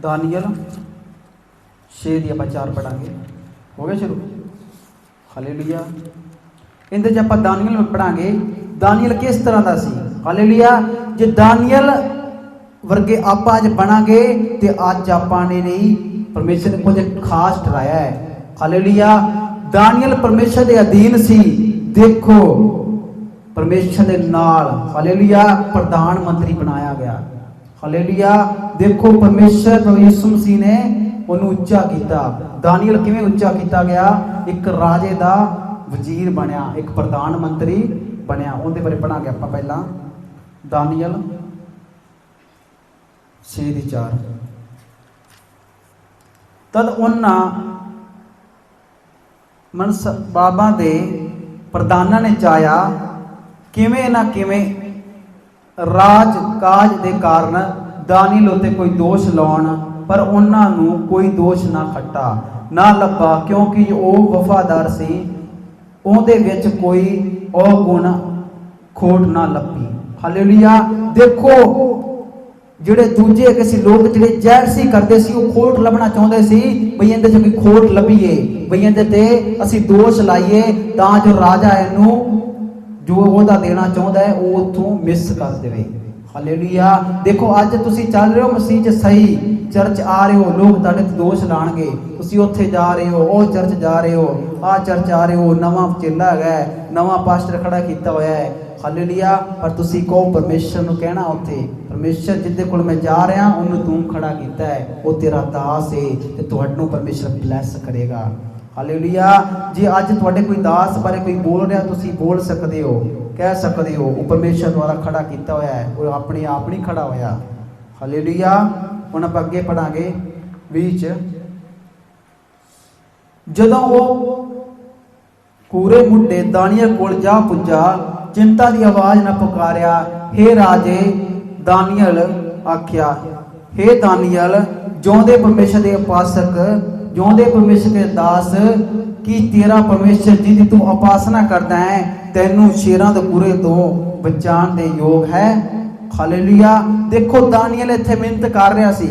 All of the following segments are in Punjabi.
ਦਾਨੀਅਲ 6 ਦੀ ਆਪਾਂ ਚਾਰ ਪੜਾਂਗੇ। ਹੋ ਗਿਆ ਸ਼ੁਰੂ? ਹਾਲੇਲੂਇਆ। ਇਹਦੇ ਚ ਆਪਾਂ ਦਾਨੀਅਲ ਪੜਾਂਗੇ। ਦਾਨੀਅਲ ਕਿਸ ਤਰ੍ਹਾਂ ਦਾ ਸੀ? ਹਾਲੇਲੂਇਆ। ਜੇ ਦਾਨੀਅਲ ਵਰਗੇ ਆਪਾਂ ਅੱਜ ਬਣਾਂਗੇ, ਤੇ ਅੱਜ ਆਪਾਂ ਨੇ ਨਹੀਂ, ਪਰਮੇਸ਼ਰ ਨੇ ਕੁਝ ਖਾਸ ਠਹਿਰਾਇਆ ਹੈ। ਹਾਲੇਲੂਇਆ। ਦਾਨੀਅਲ ਪਰਮੇਸ਼ਰ ਦੇ ਅਧੀਨ ਸੀ। ਦੇਖੋ, ਪਰਮੇਸ਼ਰ ਦੇ ਨਾਲ, ਹਾਲੇਲੂਇਆ, ਪ੍ਰਧਾਨ ਮੰਤਰੀ ਬਣਾਇਆ ਗਿਆ। ਹਾਲੇਲੂਇਆ। ਦੇਖੋ ਪਰਮੇਸ਼ਰ ਪ੍ਰਭੂ ਯਿਸੂ ਮਸੀਹ ਨੇ ਉਹਨੂੰ ਉੱਚਾ ਕੀਤਾ। ਦਾਨੀਅਲ ਕਿਵੇਂ ਉੱਚਾ ਕੀਤਾ ਗਿਆ? ਇੱਕ ਰਾਜੇ ਦਾ ਵਜ਼ੀਰ ਬਣਿਆ, ਇੱਕ ਪ੍ਰਧਾਨ ਮੰਤਰੀ ਬਣਿਆ। ਉਹਦੇ ਬਾਰੇ ਪੜਾਂਗੇ ਆਪਾਂ ਪਹਿਲਾਂ। ਦਾਨੀਅਲ 6 ਦੀ 4 ਤਦ ਉਹਨਾਂ ਮਨਸ, ਬਾਬਾ ਦੇ ਪ੍ਰਧਾਨਾਂ ਨੇ ਚਾਹਿਆ, ਕਿਵੇਂ ਨਾ ਕਿਵੇਂ ਰਾਜ ਕਾਜ ਦੇ ਕਾਰਨ ਦਾਨੀਲ ਉਤੇ ਕੋਈ ਦੋਸ਼ ਲਾਉਣ, ਪਰ ਉਹਨਾਂ ਨੂੰ ਕੋਈ ਦੋਸ਼ ਨਾ ਖੱਟਾ, ਨਾ ਲੱਭਾ, ਕਿਉਂਕਿ ਉਹ ਵਫਾਦਾਰ ਸੀ। ਉਹਦੇ ਵਿੱਚ ਕੋਈ ਔਗੁਣ ਖੋਟ ਨਾ ਲੱਭੀ। ਹਾਲੇਲੂਇਆ, ਦੇਖੋ, ਜਿਹੜੇ ਦੂਜੇ ਕਿਸੇ ਲੋਕ ਜਿਹੜੇ ਜੈਲਸੀ ਕਰਦੇ ਸੀ, ਉਹ ਖੋਟ ਲੱਭਣਾ ਚਾਹੁੰਦੇ ਸੀ, ਬਈ ਇਹਦੇ ਚ ਕੋਈ ਖੋਟ ਲੱਭੀਏ, ਬਈ ਇਹਦੇ ਤੇ ਅਸੀਂ ਦੋਸ਼ ਲਾਈਏ, ਤਾਂ ਜੋ ਰਾਜਾ ਇਹਨੂੰ ਜੋ ਉਹਦਾ ਦੇਣਾ ਚਾਹੁੰਦਾ ਹੈ, ਉਹ ਉਥੋਂ ਮਿਸ ਕਰ ਦੇਵੇ। ਹਾਲੇਲੂਇਆ ਦੇਖੋ, ਅੱਜ ਤੁਸੀਂ ਚੱਲ ਰਹੇ ਹੋ ਮਸੀਹ 'ਚ ਸਹੀ। ਚਰਚ ਆ ਰਹੇ ਹੋ, ਲੋਕ ਤੁਹਾਡੇ ਤੇ ਦੋਸ਼ ਲਾਣਗੇ। ਤੁਸੀਂ ਉੱਥੇ ਜਾ ਰਹੇ ਹੋ, ਉਹ ਚਰਚ ਜਾ ਰਹੇ ਹੋ, ਆਹ ਚਰਚ ਆ ਰਹੇ ਹੋ, ਨਵਾਂ ਚੇਲਾ ਹੈਗਾ ਨਵਾਂ ਪਾਸਟਰ ਖੜਾ ਕੀਤਾ ਹੋਇਆ ਹੈ। ਹਾਲੇਲੂਇਆ ਪਰ ਤੁਸੀਂ ਕਹੋ, ਪਰਮੇਸ਼ਰ ਨੂੰ ਕਹਿਣਾ ਉੱਥੇ, ਪਰਮੇਸ਼ਰ, ਜਿੱਦੇ ਕੋਲ ਮੈਂ ਜਾ ਰਿਹਾ, ਉਹਨੂੰ ਤੂੰ ਖੜਾ ਕੀਤਾ ਹੈ। ਉਹ ਤੇਰਾ ਦਾਸ ਹੈ ਤੇ ਤੁਹਾਨੂੰ ਪਰਮੇਸ਼ਰ ਬਲੈਸ ਕਰੇਗਾ। ਹਾਲੇਲੂਇਆ ਜੇ ਅੱਜ ਤੁਹਾਡੇ ਕੋਈ ਦਾਸ ਬਾਰੇ ਕੋਈ ਬੋਲ ਰਿਹਾ, ਤੁਸੀਂ ਬੋਲ ਸਕਦੇ ਹੋ, ਕਹਿ ਸਕਦੇ ਹੋ, ਉਹ ਪਰਮੇਸ਼ਰ ਦੁਆਰਾ ਖੜਾ ਕੀਤਾ ਹੋਇਆ ਹੈ, ਉਹ ਆਪਣੇ ਆਪ ਨਹੀਂ ਖੜਾ ਹੋਇਆ। ਹਾਲੇਲੂਇਆ ਹੁਣ ਆਪਾਂ ਅੱਗੇ ਪੜਾਂਗੇ ਵਿੱਚ। ਜਦੋਂ ਉਹ ਕੂਰੇ ਮੁੰਡੇ ਦਾਨੀਅਲ ਕੋਲ ਜਾ ਪੁੱਜਾ, ਚਿੰਤਾ ਦੀ ਆਵਾਜ਼ ਨਾਲ ਪੁਕਾਰਿਆ हे ਰਾਜੇ ਦਾਨੀਅਲ, ਆਖਿਆ हे ਦਾਨੀਅਲ, ਜਿਉਂਦੇ ਪਰਮੇਸ਼ਰ ਦੇ ਉਪਾਸਕ ਜਿਉਂਦੇ ਪਰਮੇਸ਼ਰ ਦੇ ਦਾਸ ਕਿ ਤੇਰਾ ਪਰਮੇਸ਼ਰ ਜਿਹਦੀ ਤੂੰ ਉਪਾਸਨਾ ਕਰਦਾ ਹੈ, ਤੈਨੂੰ ਸ਼ੇਰਾਂ ਦੇ ਕੂਰੇ ਤੋਂ ਬਚਾਉਣ ਦੇ ਯੋਗ ਹੈ। ਹਾਲੇਲੂਇਆ ਦੇਖੋ, ਦਾਨੀਅਲ ਇੱਥੇ ਮਿਹਨਤ ਕਰ ਰਿਹਾ ਸੀ।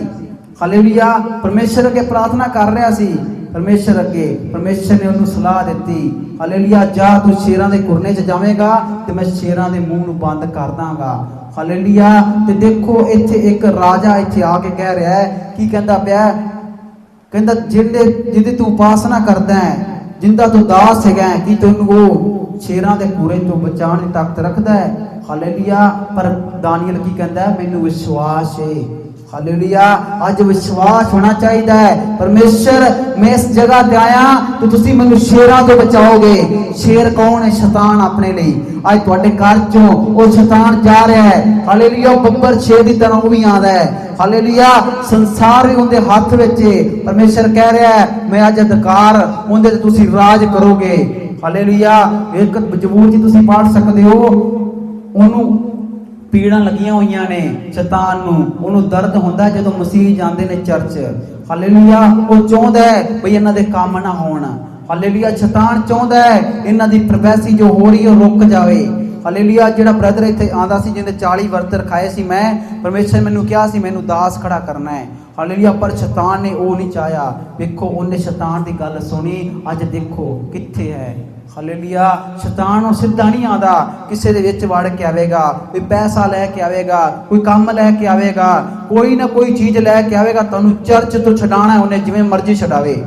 ਹਾਲੇਲੂਇਆ ਪਰਮੇਸ਼ਰ ਅੱਗੇ ਪ੍ਰਾਰਥਨਾ ਕਰ ਰਿਹਾ ਸੀ। ਪਰਮੇਸ਼ਰ ਅੱਗੇ, ਪਰਮੇਸ਼ਰ ਨੇ ਉਹਨੂੰ ਸਲਾਹ ਦਿੱਤੀ। ਹਾਲੇਲੂਇਆ ਜਾ ਤੂੰ ਸ਼ੇਰਾਂ ਦੇ ਕੁਰਨੇ 'ਚ ਜਾਵੇਂਗਾ ਤੇ ਮੈਂ ਸ਼ੇਰਾਂ ਦੇ ਮੂੰਹ ਨੂੰ ਬੰਦ ਕਰ ਦਾਂਗਾ। ਹਾਲੇਲੂਇਆ ਤੇ ਦੇਖੋ, ਇੱਥੇ ਇੱਕ ਰਾਜਾ ਇੱਥੇ ਆ ਕੇ ਕਹਿ ਰਿਹਾ ਹੈ। ਕੀ ਕਹਿੰਦਾ ਪਿਆ? ਕਹਿੰਦਾ ਜਿਹਦੇ ਜਿਹਦੀ ਤੂੰ ਉਪਾਸਨਾ ਕਰਦਾ ਹੈ, ਜਿੰਦਾ ਤੂੰ ਦਾਸ ਹੈਗਾ ਕਿ ਤੈਨੂੰ ਉਹ ਸ਼ੇਰਾਂ ਦੇ ਪੂਰੇ ਤੋਂ ਬਚਾਉਣ ਦੀ ਤਾਕਤ ਰੱਖਦਾ ਹੈ? ਹਾਲੇਲੂਇਆ। ਪਰ ਦਾਨੀਅਲ ਕੀ ਕਹਿੰਦਾ, ਮੈਨੂੰ ਵਿਸ਼ਵਾਸ ਹੈ ਹਾਲੇਲੂਇਆ, ਅੱਜ ਵਿਸ਼ਵਾਸ ਹੋਣਾ ਚਾਹੀਦਾ ਹੈ। ਪਰਮੇਸ਼ਰ, ਮੈਂ ਇਸ ਜਗ੍ਹਾ ਤੇ ਆਇਆ ਤੇ ਤੁਸੀਂ ਮੈਨੂੰ ਸ਼ੇਰਾਂ ਤੋਂ ਬਚਾਓਗੇ। ਸ਼ੇਰ ਕੌਣ ਹੈ? ਸ਼ੈਤਾਨ ਆਪਣੇ ਲਈ। ਅੱਜ ਤੁਹਾਡੇ ਘਰ ਚੋਂ ਉਹ ਸ਼ੈਤਾਨ ਜਾ ਰਿਹਾ ਹੈ। ਹਾਲੇਲੂਇਆ ਬੱਬਰ ਸ਼ੇਰ ਦੀ ਤਰ੍ਹਾਂ ਉਹ ਵੀ ਆਉਂਦਾ ਹੈ। ਹਾਲੇਲੂਇਆ, ਸੰਸਾਰ ਵੀ ਉਹਦੇ ਹੱਥ ਵਿੱਚ ਹੈ ਪਰਮੇਸ਼ਰ ਕਹਿ ਰਿਹਾ ਹੈ, ਮੈਂ ਅੱਜ ਅਧਿਕਾਰ ਉਹਦੇ ਤੇ ਤੁਸੀਂ ਰਾਜ ਕਰੋਗੇ। ਹਾਲੇਲੂਇਆ, ਇੱਕ ਮਜਬੂਰ ਜੀ ਤੁਸੀਂ ਪੜ੍ਹ ਸਕਦੇ ਹੋ। ਉਹਨੂੰ ਪੀੜਾਂ ਲੱਗੀਆਂ ਹੋਈਆਂ ਨੇ ਸ਼ੈਤਾਨ ਨੂੰ, ਉਹਨੂੰ ਦਰਦ ਹੁੰਦਾ ਜਦੋਂ ਮਸੀਹ ਜਾਂਦੇ ਨੇ ਚਰਚ। ਹਾਲੇਲੂਇਆ, ਉਹ ਚਾਹੁੰਦਾ ਹੈ ਬਈ ਇਹਨਾਂ ਦੇ ਕੰਮ ਨਾ ਹੋਣ। ਹਾਲੇਲੂਇਆ, ਸ਼ੈਤਾਨ ਚਾਹੁੰਦਾ ਹੈ ਇਹਨਾਂ ਦੀ ਪ੍ਰਵੈਸੀ ਜੋ ਹੋ ਰਹੀ ਹੈ ਰੁਕ ਜਾਵੇ। ਹਾਲੇਲੂਇਆ, ਜਿਹੜਾ ਬ੍ਰਦਰ ਇੱਥੇ ਆਂਦਾ ਸੀ ਜਿਹਦੇ 40 ਵਰਤ ਰਖਾਏ ਸੀ, ਮੈਂ, ਪਰਮੇਸ਼ਰ ਮੈਨੂੰ ਕਿਹਾ ਸੀ, ਮੈਨੂੰ ਦਾਸ ਖੜਾ ਕਰਨਾ ਹੈ। ਹਾਲੇਲੂਇਆ, ਪਰ ਸ਼ੈਤਾਨ ਨੇ ਉਹ ਨਹੀਂ ਚਾਹਿਆ। ਵੇਖੋ, ਉਹਨੇ ਸ਼ੈਤਾਨ ਦੀ ਗੱਲ ਸੁਣੀ, ਅੱਜ ਦੇਖੋ ਕਿੱਥੇ ਹੈ। ਹਾਲੇਲੂਇਆ। ਸ਼ੈਤਾਨ ਨੂੰ ਸਿੱਧਾ ਨਹੀਂ ਆਉਂਦਾ ਕਿਸੇ ਦੇ ਵਿੱਚ ਵੜ ਕੇ ਆਵੇਗਾ, ਕੋਈ ਪੈਸਾ ਲੈ ਕੇ ਆਵੇਗਾ, ਕੋਈ ਕੰਮ ਲੈ ਕੇ ਆਵੇਗਾ, ਕੋਈ ਨਾ ਕੋਈ ਚੀਜ਼ ਲੈ ਕੇ ਆਵੇਗਾ, ਤੁਹਾਨੂੰ ਚਰਚ ਤੋਂ ਛਡਾਣਾ ਉਹਨੇ ਜਿਵੇਂ ਮਰਜ਼ੀ ਛਡਾਵੇ।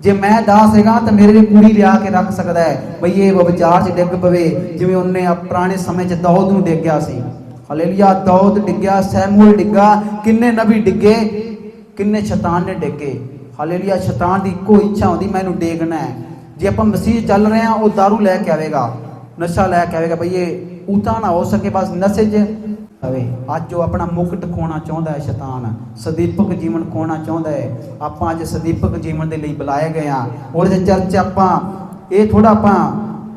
ਜੇ ਮੈਂ ਦਾਸ ਹੈਗਾ ਤਾਂ ਮੇਰੇ ਲਈ ਕੁੜੀ ਲਿਆ ਕੇ ਰੱਖ ਸਕਦਾ ਹੈ। ਬਈ ਇਹ ਵਿਚਾਰ 'ਚ ਡਿੱਗ ਪਵੇ, ਜਿਵੇਂ ਉਹਨੇ ਪੁਰਾਣੇ ਸਮੇਂ 'ਚ ਦਾਊਦ ਨੂੰ ਡਿੱਗਿਆ ਸੀ। ਹਾਲੇਲੂਇਆ, ਦਾਊਦ ਡਿੱਗਿਆ, ਸੈਮੂਅਲ ਡਿੱਗਾ, ਕਿੰਨੇ ਨਬੀ ਡਿੱਗੇ, ਕਿੰਨੇ ਸ਼ੈਤਾਨ ਨੇ ਡਿੱਗੇ। ਹਾਲੇਲੂਇਆ, ਸ਼ੈਤਾਨ ਦੀ ਇੱਕੋ ਇੱਛਾ ਹੁੰਦੀ, ਮੈਨੂੰ ਡੇਗਣਾ ਹੈ। ਜੇ ਆਪਾਂ ਮਸੀਹ ਚੱਲ ਰਹੇ ਹਾਂ, ਉਹ दारू ਲੈ ਕੇ ਆਵੇਗਾ, ਨਸ਼ਾ ਲੈ ਕੇ ਆਵੇਗਾ, ਬਈ ਇਹ ਉਤਾ ਨਾ ਹੋ ਸਕੇ, ਬਸ ਨਸ਼ੇ 'ਚ। ਆਵੇ ਅੱਜ ਉਹ ਆਪਣਾ ਮੁਕਟ ਖੋਣਾ ਚਾਹੁੰਦਾ ਹੈ ਸ਼ੈਤਾਨ, ਸਦੀਪਕ ਜੀਵਨ ਖੋਣਾ ਚਾਹੁੰਦਾ ਹੈ। ਆਪਾਂ ਅੱਜ ਸਦੀਪਕ ਜੀਵਨ ਦੇ ਲਈ ਬੁਲਾਏ ਗਏ ਆ ਉਹਦੇ ਚਰਚ ਆਪਾਂ, ਇਹ ਥੋੜਾ ਆਪਾਂ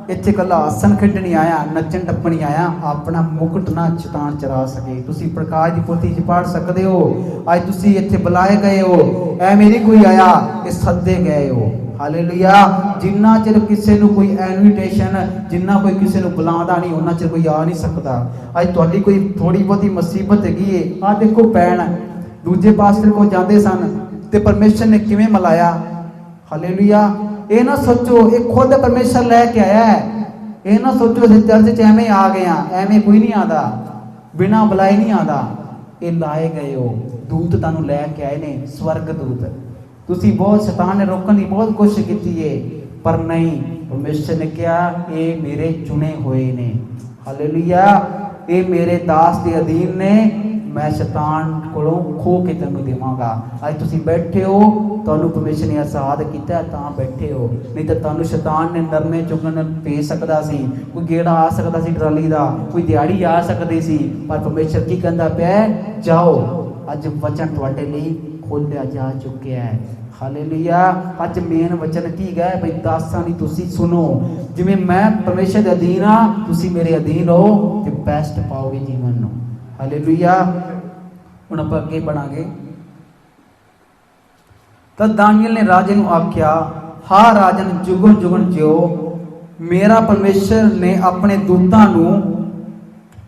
ਇੱਥੇ ਕੱਲਾ ਆਸਨ ਖੇਡਣੀ ਆਇਆ, ਨੱਚਣ ਟੱਪਣ ਆਇਆ। ਆਪਣਾ ਮੁਕਟ ਨਾ ਸ਼ੈਤਾਨ ਚਰਾ ਸਕੇ। ਤੁਸੀਂ ਪ੍ਰਕਾਸ਼ ਦੀ ਪੋਥੀ 'ਚ ਪੜ੍ਹ ਸਕਦੇ ਹੋ। ਅੱਜ ਤੁਸੀਂ ਇੱਥੇ ਬੁਲਾਏ ਗਏ ਹੋ। ਐਵੇਂ ਮੇਰੀ ਕੋਈ ਆਇਆ ਇਹ ਸੱਦੇ ਗਏ ਹੋ। ਹਾਲੇਲੂਇਆ ਜਿੰਨਾ ਚਿਰ ਕਿਸੇ ਨੂੰ ਕੋਈ ਇਨਵੀਟੇਸ਼ਨ ਜਿੰਨਾ ਕੋਈ ਕਿਸੇ ਨੂੰ ਬੁਲਾਉਂਦਾ ਨਹੀਂ, ਉਹਨਾਂ ਚਿਰ ਕੋਈ ਆ ਨਹੀਂ ਸਕਦਾ। ਅੱਜ ਤੁਹਾਡੀ ਕੋਈ ਥੋੜੀ ਬਹੁਤੀ ਮੁਸੀਬਤ ਹੈਗੀ ਏ। ਆ ਦੇਖੋ ਭੈਣ, ਦੂਜੇ ਪਾਸਟਰ ਕੋਲ ਜਾਂਦੇ ਸਨ ਤੇ ਪਰਮੇਸ਼ਰ ਨੇ ਕਿਵੇਂ ਮਿਲਾਇਆ? ਹਾਲੇਲੂਇਆ ਇਹ ਨਾ ਸੋਚੋ, ਇਹ ਖੁਦ ਪਰਮੇਸ਼ਰ ਲੈ ਕੇ ਆਇਆ ਹੈ। ਇਹ ਨਾ ਸੋਚੋ, ਅਸੀਂ ਚਰਚ 'ਚ ਐਵੇਂ ਆ ਗਏ ਆ ਐਵੇਂ ਕੋਈ ਨਹੀਂ ਆਦਾ ਬਿਨਾ ਬੁਲਾਏ ਨਹੀਂ ਆਂਦਾ ਇਹ ਲਾਏ ਗਏ ਹੋ। ਦੂਤ ਤੁਹਾਨੂੰ ਲੈ ਕੇ ਆਏ ਨੇ ਸਵਰਗ ਦੂਤ ਤੁਸੀਂ ਬਹੁਤ ਸ਼ੈਤਾਨ ਨੇ, ਰੋਕਣ ਦੀ ਬਹੁਤ ਕੋਸ਼ਿਸ਼ ਕੀਤੀ ਏ। ਪਰ ਨਹੀਂ, ਪਰਮੇਸ਼ਰ ਨੇ ਕਿਹਾ, ਇਹ ਮੇਰੇ ਚੁਣੇ ਹੋਏ ਨੇ। ਹਾਲੇਲੂਇਆ, ਇਹ ਮੇਰੇ ਦਾਸ ਦੇ ਅਧੀਨ ਨੇ। ਮੈਂ ਸ਼ੈਤਾਨ ਕੋਲੋਂ ਖੋ ਕੇ ਤੈਨੂੰ ਦੇਵਾਂਗਾ। ਅੱਜ ਤੁਸੀਂ ਬੈਠੇ ਹੋ, ਤੁਹਾਨੂੰ ਪਰਮੇਸ਼ਰ ਨੇ ਆਜ਼ਾਦ ਕੀਤਾ, ਤਾਂ ਬੈਠੇ ਹੋ। ਨਹੀਂ ਤਾਂ ਤੁਹਾਨੂੰ ਸ਼ੈਤਾਨ ਨੇ ਨਰਮੇ ਚੁਗਣ ਪੇ ਸਕਦਾ ਸੀ। ਕੋਈ ਗੇੜਾ ਆ ਸਕਦਾ ਸੀ ਟਰਾਲੀ ਦਾ, ਕੋਈ ਦਿਹਾੜੀ ਆ ਸਕਦੀ ਸੀ। ਪਰ ਪਰਮੇਸ਼ਰ ਕੀ ਕਹਿੰਦਾ ਪਿਆ ਜਾਓ, ਅੱਜ ਵਚਨ ਤੁਹਾਡੇ ਲਈ ਖੋਲਿਆ ਜਾ ਚੁੱਕਿਆ ਹੈ। ਹਾਲੇਲੂਇਆ। ਅੱਜ ਮੇਨ ਵਚਨ ਕੀ ਹੈ ਬਈ ਦਾਸਾਂ ਦੀ ਤੁਸੀਂ ਸੁਣੋ। ਜਿਵੇਂ ਮੈਂ ਪਰਮੇਸ਼ਰ ਦੇ ਅਧੀਨ ਆ, ਤੁਸੀਂ ਮੇਰੇ ਅਧੀਨ ਹੋ ਤੇ ਬੈਸਟ ਪਾਓਗੇ ਜੀਵਨ ਨੂੰ। ਹਾਲੇਲੂਇਆ। ਹੁਣ ਆਪਾਂ ਅੱਗੇ ਬਣਾਂਗੇ ਤਾਂ ਦਾਨੀਅਲ ਨੇ ਰਾਜੇ ਨੂੰ ਆਖਿਆ, ਹਾ ਰਾਜਨ ਜੁਗਨ ਜੁਗਨ ਜਿਓ। ਮੇਰਾ ਪਰਮੇਸ਼ਰ ਨੇ ਆਪਣੇ ਦੂਤਾਂ ਨੂੰ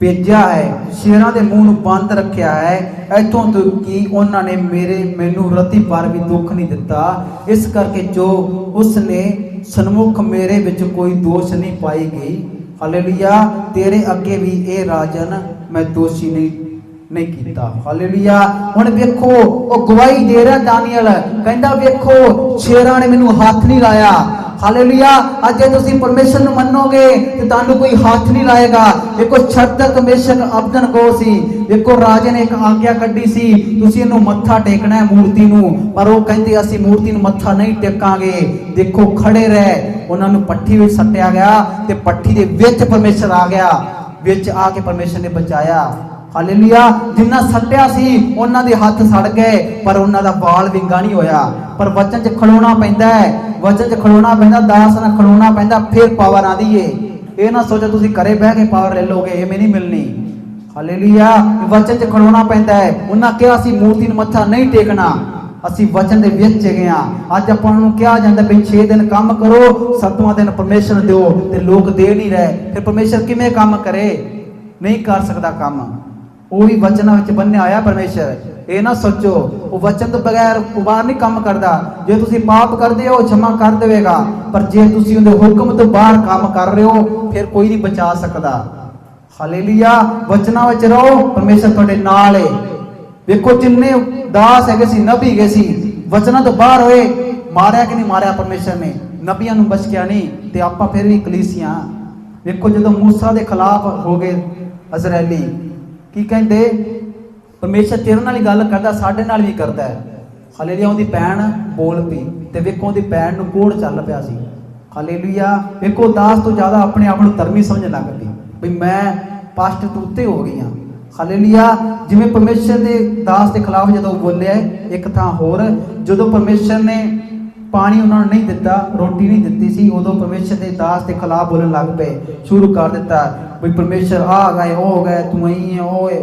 ਭੇਜਿਆ ਹੈ। ਸ਼ੇਰਾਂ ਦੇ ਮੂੰਹ ਨੂੰ ਬੰਦ ਰੱਖਿਆ ਹੈ। ਇੱਥੋਂ ਤੱਕ ਕਿ ਉਹਨਾਂ ਨੇ ਮੇਰੇ, ਮੈਨੂੰ ਰਤੀ ਪਰ ਵੀ ਦੁੱਖ ਨਹੀਂ ਦਿੱਤਾ। ਇਸ ਕਰਕੇ ਜੋ ਉਸ ਨੇ ਸਨਮੁਖ ਮੇਰੇ ਵਿੱਚ ਕੋਈ ਦੋਸ਼ ਨਹੀਂ ਪਾਈ ਗਈ। ਹਾਲੇਲੂਇਆ, ਤੇਰੇ ਅੱਗੇ ਵੀ ਇਹ ਰਾਜਨ ਮੈਂ ਦੋਸ਼ੀ ਨਹੀਂ ਨਹੀਂ ਕੀਤਾ। ਹਾਲੇਲੂਇਆ, ਹੁਣ ਵੇਖੋ, ਉਹ ਗਵਾਹੀ ਦੇ ਰਿਹਾ ਦਾਨੀਅਲ। ਕਹਿੰਦਾ, ਵੇਖੋ, ਸ਼ੇਰਾਂ ਨੇ ਮੈਨੂੰ ਹੱਥ ਨਹੀਂ ਲਾਇਆ। ਹਾਲੇਲੂਇਆ। ਅੱਜ ਜੇ ਤੁਸੀਂ ਪਰਮੇਸ਼ਰ ਨੂੰ ਮੰਨੋਗੇ, ਤੇ ਤੁਹਾਨੂੰ ਕੋਈ ਹੱਥ ਨਹੀਂ ਲਾਏਗਾ। ਦੇਖੋ ਛੱਤਕ ਮੇਸ਼ਕ ਅਬਦਨ ਕੋ ਸੀ। ਦੇਖੋ ਰਾਜੇ ਨੇ ਇੱਕ ਆਗਿਆ ਕੱਢੀ ਸੀ। ਤੁਸੀਂ ਇਹਨੂੰ ਮੱਥਾ ਟੇਕਣਾ ਹੈ ਮੂਰਤੀ ਨੂੰ। ਪਰ ਉਹ ਕਹਿੰਦੇ, ਅਸੀਂ ਮੂਰਤੀ ਨੂੰ ਮੱਥਾ ਨਹੀਂ ਟੇਕਾਂਗੇ। ਦੇਖੋ, ਖੜੇ ਰਹਿ। ਉਹਨਾਂ ਨੂੰ ਪੱਠੀ ਵਿੱਚ ਸੱਟਿਆ ਗਿਆ ਤੇ ਪੱਠੀ ਦੇ ਵਿੱਚ ਪਰਮੇਸ਼ਰ ਆ ਗਿਆ। ਵਿੱਚ ਆ ਕੇ ਪਰਮੇਸ਼ਰ ਨੇ ਬਚਾਇਆ। ਹਾਲੇਲੂਇਆ, ਜਿੰਨਾ ਸੱਟਿਆ ਸੀ, ਉਹਨਾਂ ਦੇ ਹੱਥ ਸੜ ਗਏ, ਪਰ ਉਹਨਾਂ ਦਾ ਵਾਲ ਵਿੰਗਾ ਨਹੀਂ ਹੋਇਆ। ਪਰ ਵਚਨ 'ਚ ਖਲੋਣਾ ਪੈਂਦਾ ਹੈ, ਵਚਨ 'ਚ ਖਲੋਣਾ ਪੈਂਦਾ, ਦਾਸ ਨਾਲ ਖਲੋਣਾ ਪੈਂਦਾ, ਫਿਰ ਪਾਵਰ ਆਂਦੀ ਏ। ਇਹ ਨਾ ਸੋਚੋ ਤੁਸੀਂ ਘਰੇ ਬਹਿ ਕੇ ਪਾਵਰ ਲੈ ਲੋਗੇ ਐਵੇਂ ਨਹੀਂ ਮਿਲਣੀ। ਹਾਲੇਲੂਇਆ, ਵਚਨ 'ਚ ਖਲੋਣਾ ਪੈਂਦਾ ਹੈ। ਉਹਨਾਂ ਕਿਹਾ ਸੀ, ਮੂਰਤੀ ਨੂੰ ਮੱਥਾ ਨਹੀਂ ਟੇਕਣਾ। ਅਸੀਂ ਵਚਨ ਦੇ ਵਿੱਚ ਗਏ ਆ ਅੱਜ ਆਪਾਂ ਨੂੰ ਕਿਹਾ ਜਾਂਦਾ ਵੀ 6 ਦਿਨ ਕੰਮ ਕਰੋ 7ਵਾਂ ਦਿਨ ਪਰਮੇਸ਼ਰ ਦਿਓ, ਤੇ ਲੋਕ ਦੇ ਨਹੀਂ ਰਹੇ। ਫਿਰ ਪਰਮੇਸ਼ਰ ਕਿਵੇਂ ਕੰਮ ਕਰੇ? ਨਹੀਂ ਕਰ ਸਕਦਾ ਕੰਮ। ਉਹ ਵੀ ਵਚਨਾਂ ਵਿੱਚ ਬੰਨਿਆ ਆਇਆ ਪਰਮੇਸ਼ਰ। ਇਹ ਨਾ ਸੋਚੋ, ਉਹ ਵਚਨ ਤੋਂ ਬਗੈਰ ਕੁਬਾਰ ਨਹੀਂ ਕੰਮ ਕਰਦਾ। ਜੇ ਤੁਸੀਂ ਪਾਪ ਕਰਦੇ ਹੋ ਛਮਾ ਕਰ ਦੇਵੇਗਾ। ਪਰ ਜੇ ਤੁਸੀਂ ਉਹਦੇ ਹੁਕਮ ਤੋਂ ਬਾਹਰ ਕੰਮ ਕਰ ਰਹੇ ਹੋ, ਫਿਰ ਕੋਈ ਨਹੀਂ ਬਚਾ ਸਕਦਾ। ਹਾਲੇਲੂਇਆ, ਵਚਨਾਂ ਵਿੱਚ ਰਹੋ, ਪਰਮੇਸ਼ਰ ਤੁਹਾਡੇ ਨਾਲ ਹੈ ਵੇਖੋ, ਜਿੰਨੇ ਦਾਸ ਹੈਗੇ ਸੀ, ਨਬੀ ਗਏ ਸੀ, ਵਚਨਾਂ ਤੋਂ ਬਾਹਰ ਹੋਏ, ਮਾਰਿਆ ਕਿ ਨਹੀਂ ਮਾਰਿਆ ਪਰਮੇਸ਼ਰ ਨੇ? ਨਬੀਆਂ ਨੂੰ ਬਚਕਿਆ ਨਹੀਂ, ਤੇ ਆਪਾਂ ਫਿਰ ਵੀ ਕਲੀਸੀਆਂ। ਵੇਖੋ, ਜਦੋਂ ਮੂਸਾ ਦੇ ਖਿਲਾਫ ਹੋ ਗਏ ਅਜ਼ਰਾਈਲੀ ਕੀ ਕਹਿੰਦੇ? ਪਰਮੇਸ਼ਰ ਤੇਰੇ ਨਾਲ ਹੀ ਗੱਲ ਕਰਦਾ, ਸਾਡੇ ਨਾਲ ਵੀ ਕਰਦਾ ਹੈ। ਹਾਲੇਲੂਇਆ, ਉਹਦੀ ਭੈਣ ਬੋਲ ਪਈ ਤੇ ਵੇਖੋ ਉਹਦੀ ਭੈਣ ਨੂੰ ਕੋੜ ਚੱਲ ਪਿਆ ਸੀ। ਹਾਲੇਲੂਇਆ, ਵੇਖੋ ਦਾਸ ਤੋਂ ਜ਼ਿਆਦਾ ਆਪਣੇ ਆਪ ਨੂੰ ਧਰਮੀ ਸਮਝਣ ਲੱਗ ਪਈ ਵੀ ਮੈਂ ਪਾਸ਼ਟ ਤੋਂ ਉੱਤੇ ਹੋ ਗਈ ਹਾਂ। ਹਾਲੇਲੂਇਆ, ਜਿਵੇਂ ਪਰਮੇਸ਼ਰ ਦੇ ਦਾਸ ਦੇ ਖਿਲਾਫ ਜਦੋਂ ਬੋਲਿਆ, ਇੱਕ ਥਾਂ ਹੋਰ, ਜਦੋਂ ਪਰਮੇਸ਼ਰ ਨੇ ਪਾਣੀ ਉਹਨਾਂ ਨੂੰ ਨਹੀਂ ਦਿੱਤਾ, ਰੋਟੀ ਨਹੀਂ ਦਿੱਤੀ ਸੀ, ਉਦੋਂ ਪਰਮੇਸ਼ਰ ਦੇ ਦਾਸ ਦੇ ਖਿਲਾਫ ਬੋਲਣ ਲੱਗ ਪਏ, ਸ਼ੁਰੂ ਕਰ ਦਿੱਤਾ, ਵੀ ਪਰਮੇਸ਼ਰ ਆ ਗਏ ਉਹ ਹੋ ਗਏ, ਤੂੰ ਹੀ ਹੈ ਓਏ।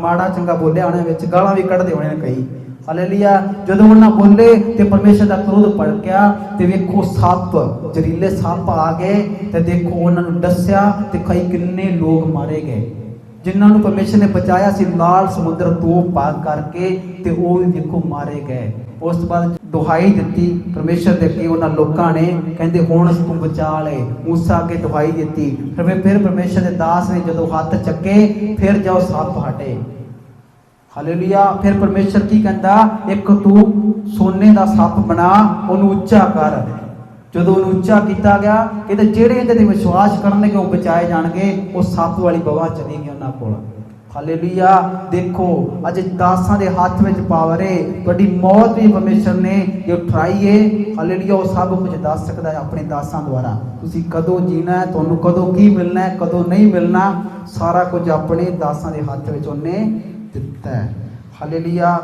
ਮਾੜਾ ਚੰਗਾ ਬੋਲਿਆ ਉਹਨੇ ਵਿੱਚ, ਗਾਲਾਂ ਵੀ ਕੱਢਦੇ ਹੋਣੇ ਨੇ ਕਈ। ਹਾਲੇਲੂਇਆ, ਜਦੋਂ ਉਹਨਾਂ ਬੋਲੇ ਤੇ ਪਰਮੇਸ਼ਰ ਦਾ ਕ੍ਰੋਧ ਭੜਕਿਆ ਤੇ ਵੇਖੋ ਸੱਪ ਜ਼ਰੀਲੇ ਸੱਪ ਆ ਗਏ ਤੇ ਦੇਖੋ ਉਹਨਾਂ ਨੂੰ ਦੱਸਿਆ ਤੇ ਕਈ ਕਿੰਨੇ ਲੋਕ ਮਾਰੇ ਗਏ। ਜਿਨ੍ਹਾਂ ਨੂੰ ਪਰਮੇਸ਼ਰ ਨੇ ਬਚਾਇਆ ਸੀ, ਲਾਲ ਸਮੁੰਦਰ ਤੋਂ ਪਾਰ ਕਰਕੇ ਤੇ ਉਹ ਵੀ ਦੇਖੋ ਮਾਰੇ ਗਏ। ਉਸ ਤੋਂ ਬਾਅਦ ਦੁਹਾਈ ਦਿੱਤੀ। ਪਰਮੇਸ਼ਰ ਦੇ ਅੱਗੇ ਉਹਨਾਂ ਲੋਕਾਂ ਨੇ ਕਹਿੰਦੇ, ਹੁਣ ਤੂੰ ਬਚਾ ਲੈ। ਮੂਸਾ ਅੱਗੇ ਦੁਹਾਈ ਦਿੱਤੀ। ਫਿਰ ਫਿਰ ਪਰਮੇਸ਼ਰ ਦੇ ਦਾਸ ਨੇ ਜਦੋਂ ਹੱਥ ਚੱਕੇ, ਫਿਰ ਜਾਓ ਸੱਪ ਹਟੇ। ਹਾਲੇਲੂਇਆ। ਫਿਰ ਪਰਮੇਸ਼ਰ ਕੀ ਕਹਿੰਦਾ, ਇੱਕ ਤੂੰ ਸੋਨੇ ਦਾ ਸੱਪ ਬਣਾ, ਉਹਨੂੰ ਉੱਚਾ ਕਰ। ਜਦੋਂ ਉਹਨੂੰ ਉੱਚਾ ਕੀਤਾ ਗਿਆ, ਕਹਿੰਦੇ, ਜਿਹੜੇ ਇਹਦੇ ਤੇ ਵਿਸ਼ਵਾਸ ਕਰਨਗੇ, ਉਹ ਬਚਾਏ ਜਾਣਗੇ, ਉਹ ਸੱਪ ਵਾਲੀ ਬਵਾ ਚਲੀ ਗਈ ਉਹਨਾਂ ਕੋਲ। ਹਾਲੇਲੂਇਆ। ਦੇਖੋ, ਅੱਜ ਦਾਸਾਂ ਦੇ ਹੱਥ ਵਿੱਚ ਪਾਵਰ ਹੈ ਤੁਹਾਡੀ ਮੌਤ ਵੀ ਪਰਮੇਸ਼ਰ ਨੇ ਜੋ ਉਠਾਈ ਹੈ ਹਾਲੇਲੂਇਆ, ਉਹ ਸਭ ਕੁਝ ਦੱਸ ਸਕਦਾ ਹੈ ਆਪਣੇ ਦਾਸਾਂ ਦੁਆਰਾ। ਤੁਸੀਂ ਕਦੋਂ ਜੀਣਾ ਹੈ, ਤੁਹਾਨੂੰ ਕਦੋਂ ਕੀ ਮਿਲਣਾ ਹੈ, ਕਦੋਂ ਨਹੀਂ ਮਿਲਣਾ, ਸਾਰਾ ਕੁਝ ਆਪਣੇ ਦਾਸਾਂ ਦੇ ਹੱਥ ਵਿੱਚ ਉਹਨੇ ਦਿੱਤਾ ਹੈ। ਹਾਲੇਲੂਇਆ